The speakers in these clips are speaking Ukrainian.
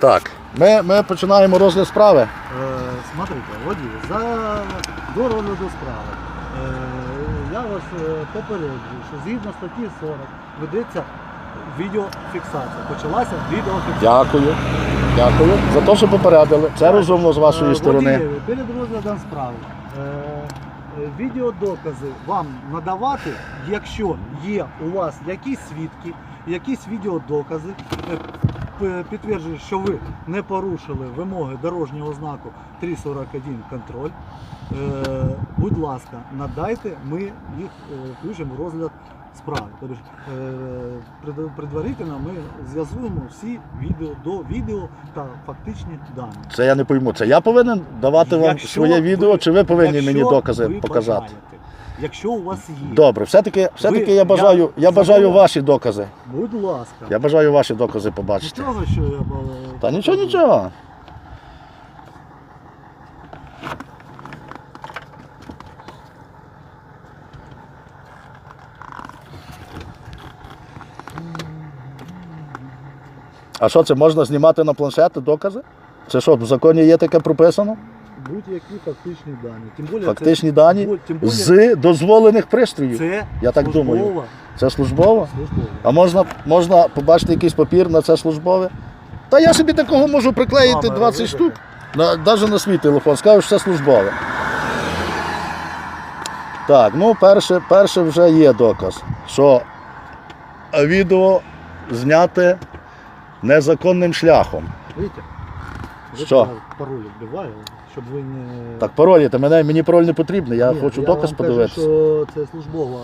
Так, ми, ми починаємо розгляд справи. Е, Смотрите, водій, за до розгляду справи. Е, я вас е, попереджую, що згідно статті 40 ведеться відеофіксація. Почалася відеофіксація. Дякую. Дякую за те, що попередили. Це розумно з вашої Е, сторони. водієві, перед розглядом справи. е, е, Відеодокази вам надавати, якщо є у вас якісь свідки, якісь відеодокази, е, п- підтверджують, що ви не порушили вимоги дорожнього знаку 341 контроль. Е, Будь ласка, надайте, ми їх е, включимо в розгляд справи. Тобто, е, предварительно ми зв'язуємо всі відео до відео та фактичні дані. Це я не пойму. Це я повинен давати вам Якщо своє відео, ви- чи ви повинні мені докази показати? бажаєте, Якщо у вас є, Добре, все-таки, все-таки я бажаю, я, я бажаю ваші докази. будь ласка. Я бажаю ваші докази побачити. Нічого, що я б- Та нічого, нічого. А що це можна знімати на планшети докази? Це що, в законі є таке прописано? Будь-які фактичні дані. Тим більше Фактичні це, дані тим більше з дозволених пристроїв. це Я так думаю. Це службово? службова. А можна, можна побачити якийсь папір на це службове? Та я собі такого можу приклеїти Мама, 20 штук. Навіть на свій телефон, скажу, що це службове. Так, ну перше, перше вже є доказ, що відео зняте незаконним шляхом. Видите? Що? Пароль вбиваю, щоб ви не... Так, паролі, та мене, мені пароль не потрібний, я Ні, хочу я доказ вам подивитися. Кажу, що це службова,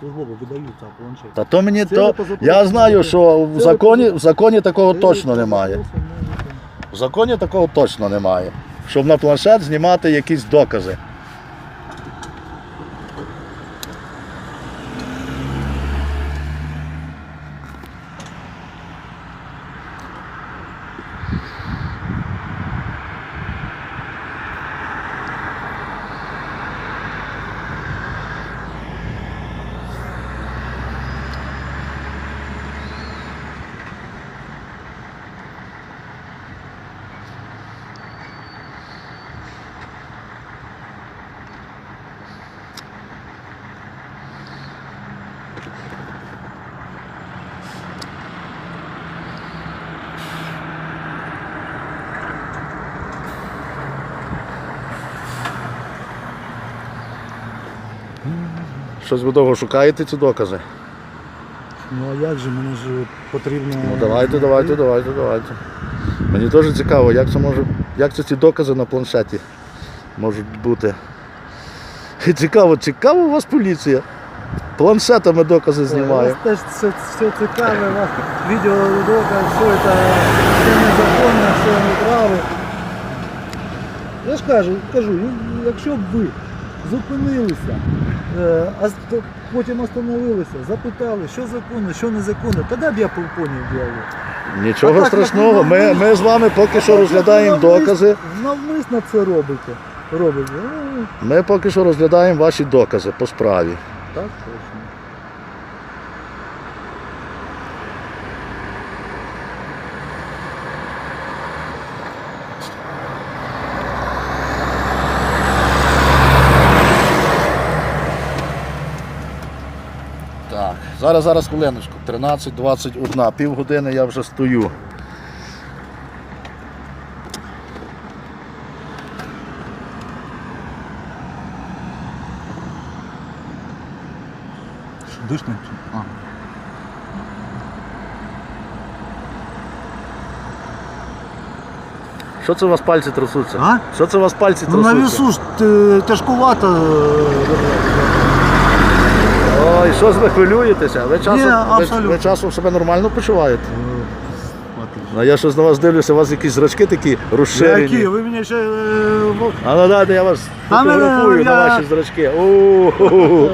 службово видаються планшет. Та то мені Це то. ви Я знаю, можете- що в це законі, в законі такого Це точно ви немає. можете- В законі такого точно немає. Щоб на планшет знімати якісь докази. Щось ви довго шукаєте ці докази? Ну а як же, мені ж потрібно... Ну давайте, давайте, давайте, давайте. Мені теж цікаво, як це може, як це ці докази на планшеті можуть бути. І цікаво, цікаво у вас поліція. Планшетами докази У знімає. вас теж все, все цікаве, у вас відео доказ, що це все незаконно, все неправе. Я ж кажу, кажу, ну, якщо б ви зупинилися, а потім остановилися, запитали, що законно, що незаконно, тоді б я поняв діалог. Нічого так, страшного. як Ми, ми з вами поки що розглядаємо докази. Навмисно це робите. робите. Ми поки що розглядаємо ваші докази по справі. так точно. Так, зараз, зараз хвилиночку. 13.21. Півгодини я вже стою. Дишно? А. Що це у вас пальці трясуться? А? Що це у вас пальці Ну трясуться? на весу ж е, тяжкувато. е, Ой, що ж ви хвилюєтеся? Ви часом, Ні, ви, абсолютно. ви часом себе нормально почуваєте? А я щось на вас дивлюся, у вас якісь зрачки такі розширені. Які? Ви мене ще... е, в- А ну дайте я вас Та мене, фотографую на я- ваші зрачки. О-о-о.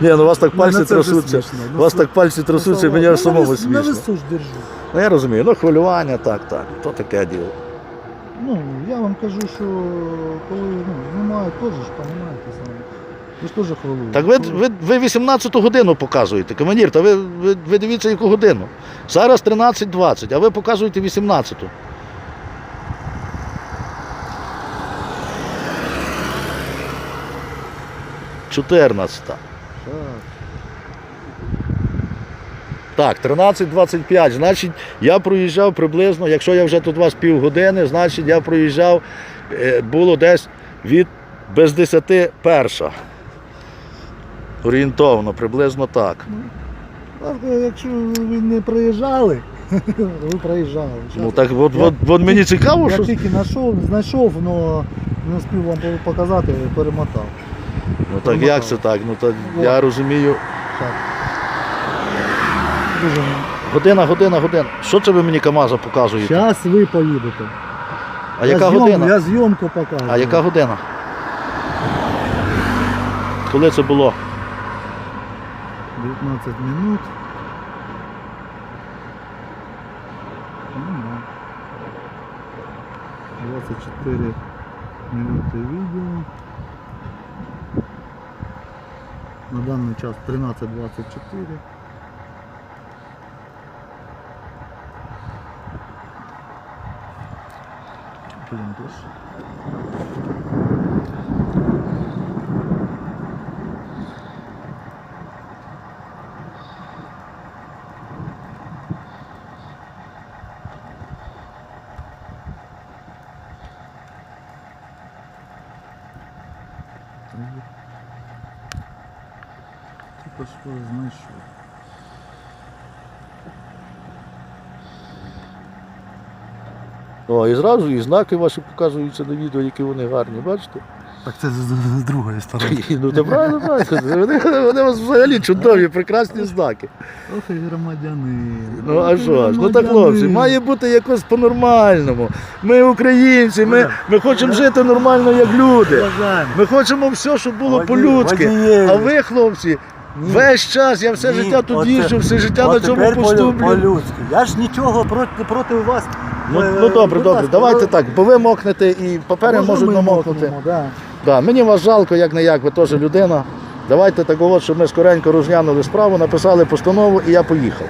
Ні, ну у вас так Ну, пальці ну, це вже трясуться. смішно. У Ну, вас так пальці трясуться, Ну, мені на аж самому На смішно. весу ж держу. Ну я розумію, ну хвилювання, так, так. То таке діло. Ну, я вам кажу, що коли ну, знімають, теж ж, самі. Ви ж теж хвилюєте. Так ви, ви, ви 18 годину показуєте, командир, та ви, ви, ви дивіться яку годину. Зараз 13.20, а ви показуєте 18. Чотирнадцята. Так. Так, 13.25. Значить, я проїжджав приблизно, якщо я вже тут вас півгодини, значить я проїжджав, е, було десь від без 10 перша. Орієнтовно, приблизно так. Так, е, якщо ви не проїжджали, ви проїжджали. Ну так от, Я- от, от мені цікаво, Я що. тільки знайшов, знайшов, але не встиг вам показати, перемотав. Ну так як це так? Ну так я розумію. Так. Дуже. Година, година, година. Що це ви мені КАМАЗа показуєте? Зараз ви поїдете. А я яка зйом- година? Я зйомку показую. А яка година? Коли це було? 19 минут. Ну, да. 24 минуты видео. На данный час 13.24. Блин, дождь. Типа що. О, і зразу і знаки ваші показуються на відео, які вони гарні, бачите? Так це з, з, з другої сторони. Ну це правильно, правильно. Вони, вони у вас взагалі чудові, прекрасні знаки. Ох і громадянин. Ну а що ж? Ну так хлопці, має бути якось по-нормальному. Ми українці, ми, ми хочемо жити нормально як люди. Ми хочемо все, щоб було по-людськи. А ви, хлопці, Ні. весь час, я все Ні, життя тут оце- їжджу, все життя на От цьому тепер посту. по- блін. По-людськи. Я ж нічого проти, проти вас. Ну, Е, ну добре, будь добре, ласка, давайте ви- так, бо ви мокнете і папери Може, можуть ми намокнути. мокнемо, Да. Да, мені вас жалко, як не як, ви теж людина. Давайте так, от, щоб ми скоренько розглянули справу, написали постанову і я поїхав.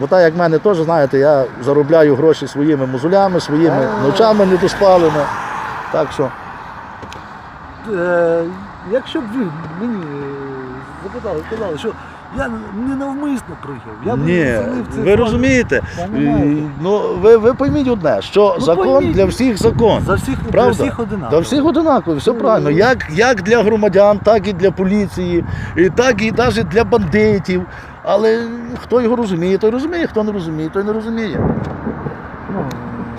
Бо так як в мене теж, знаєте, я заробляю гроші своїми мозолями, своїми ночами недоспалими. Так що, Е, якщо б ви мені запитали, сказали, що я не навмисно приїхав. Я б ні, оцінив це ви розумієте, Понімаєте? е, ну, ви, ви пойміть одне, що Ну, закон пойміть. для всіх закон. За всіх, Правда? для всіх одинаково. Для всіх одинаково, все Ну, правильно. ну. Як, як для громадян, так і для поліції, і так і навіть для бандитів. Але хто його розуміє, той розуміє, хто не розуміє, той не розуміє.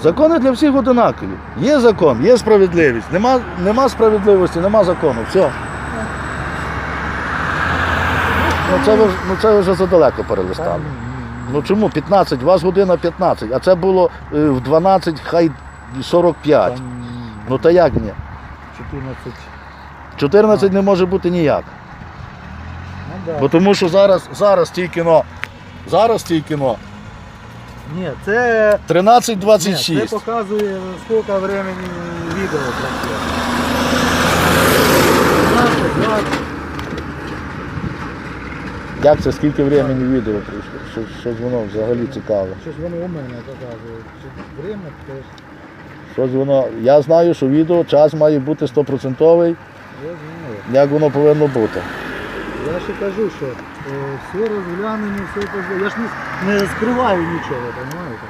Закони для всіх одинакові. Є закон, є справедливість. Нема, нема справедливості, нема закону. Все. Ну це, ви, ж- ну це ви вже задалеко та перелистали. Ну чому 15? У вас година 15, а це було е, в 12, хай 45. Там Ну та як ні? 14. 14 не може бути ніяк. Ну, да. Бо тому що зараз, зараз тільки но, зараз тільки но Ні, це, ні, 13.26. це показує, скільки времени відео працює. 15, 20. Як це скільки времени відео прийшло? Що, щось воно взагалі цікаве. Щось воно у мене показує. Чи Время теж. Щось воно. Я знаю, що відео час має бути 100%, Я знаю. як воно повинно бути. Я ще кажу, що е, все розглянемо, все позна- Я ж не, не скриваю нічого, розумієте?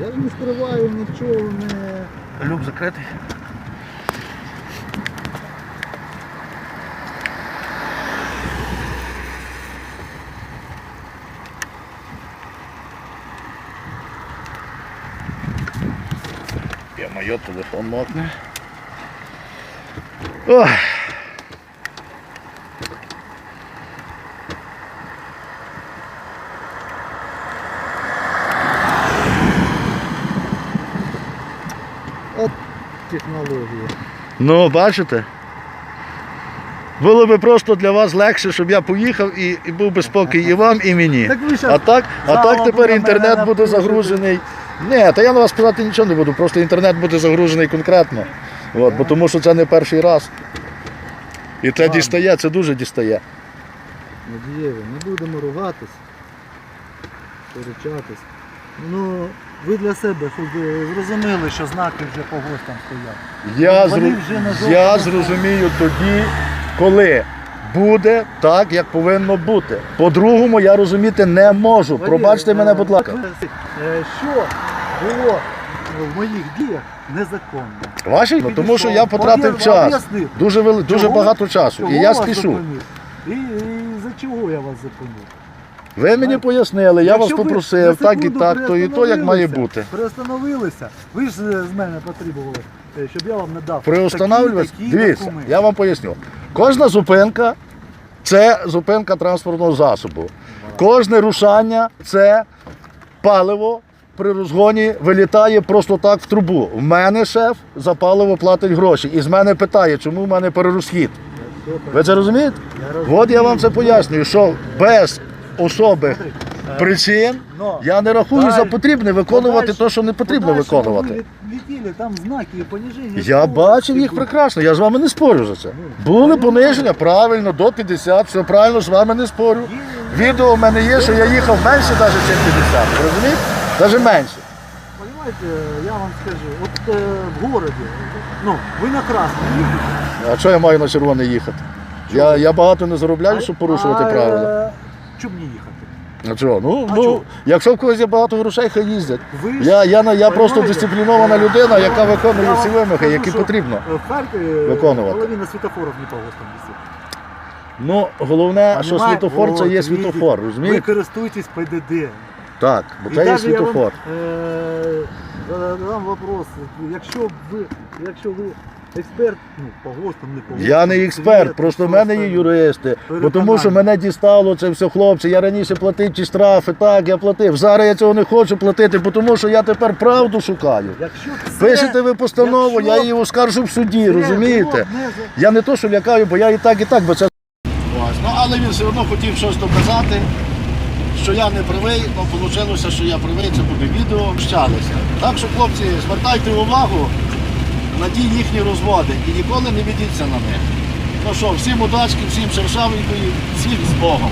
Я ж не скриваю нічого, не. Люк закритий. Я моє телефон мокне. Ох. Технологія. Ну, бачите? Було би просто для вас легше, щоб я поїхав і, і був би спокій і вам, і мені. Так ви А так, а так тепер інтернет буде загружений Ні, та я на вас сказати нічого не буду, просто інтернет буде загружений конкретно. От, бо тому що це не перший раз. І це дістає, це дуже дістає. Надієві, не будемо ругатись, сперечатись. Ну, ви для себе зрозуміли, що знаки вже по ГОСТам стоять. Я, зру- вже я зрозумію тоді, коли буде так, як повинно бути. По-другому я розуміти не можу. Пробачте мене, е, будь ласка. е, Що було в моїх діях незаконно? Ваші? Ну, тому що я потратив час. об'яснив. Дуже, вели- дуже Чого? багато часу. Чого І я вас спішу. зупинив? І, і за чого я вас зупинив? Ви мені пояснили, я вас Якщо ви попросив, так і секунду так, то і то, як має приостановилися- бути. Приостановилися. Ви ж е, з мене потребували, е, щоб я вам надав. Приустанавлюватися? такі, такі Дивіться, документи. я вам поясню. Кожна зупинка це зупинка транспортного засобу. Кожне рушання це паливо при розгоні вилітає просто так в трубу. В мене шеф за паливо платить гроші. І з мене питає, чому в мене перерозхід. Ви це розумієте? Я. От я вам це пояснюю, що без особих причин я не рахую за потрібне виконувати те, що не потрібно виконувати. Ви там знаки пониження. Я бачив їх прекрасно, я з вами не спорю за це. Були пониження, правильно, до 50, все правильно, з вами не спорю. Відео в мене є, що я їхав менше навіть, ніж 50, розумієте? Навіть менше. Понимаете, я вам скажу, от е, в городі, ну, ви на красному їдете. А що я маю на червоне їхати? Я, я багато не заробляю, щоб порушувати а, правила. е, Чому не їхати? А чого? Ну, А ну чого? якщо в когось є багато грошей, хай їздять. Ви ж Я, я, на- я просто Понимаєте? дисциплінована людина, яка Я виконує вам всі вимоги, скажу, які що, потрібно. е, В Харкові Виконувати. половина світофорів не по ГОСТам висить. Ну, головне, що Понимаєте? світофор це є От, світофор, Ви розумієте? користуєтесь ПДД. Так, бо це є світофор. е, задам вопрос, якщо б ви, якщо ви експерт, ну, по ГОСТам, не по ГОСТам. Я не експерт, просто в мене є юристи. Бо тому що мене дістало це все хлопці. Я раніше платив ті штрафи, так, я платив. Зараз я цього не хочу платити, бо тому що я тепер правду шукаю. Якщо це, Пишете ви постанову, якщо я її оскаржу в суді, це розумієте? не за- Я не то, що лякаю, бо я і так, і так, бо це. Ну, але він все одно хотів щось доказати, що я не правий, ну вийшло, що я правий, це буде відео, общалися. Так що, хлопці, звертайте увагу на ті їхні розводи і ніколи не ведіться на них. Ну що, всім удачки, всім шершавенької, всіх з Богом.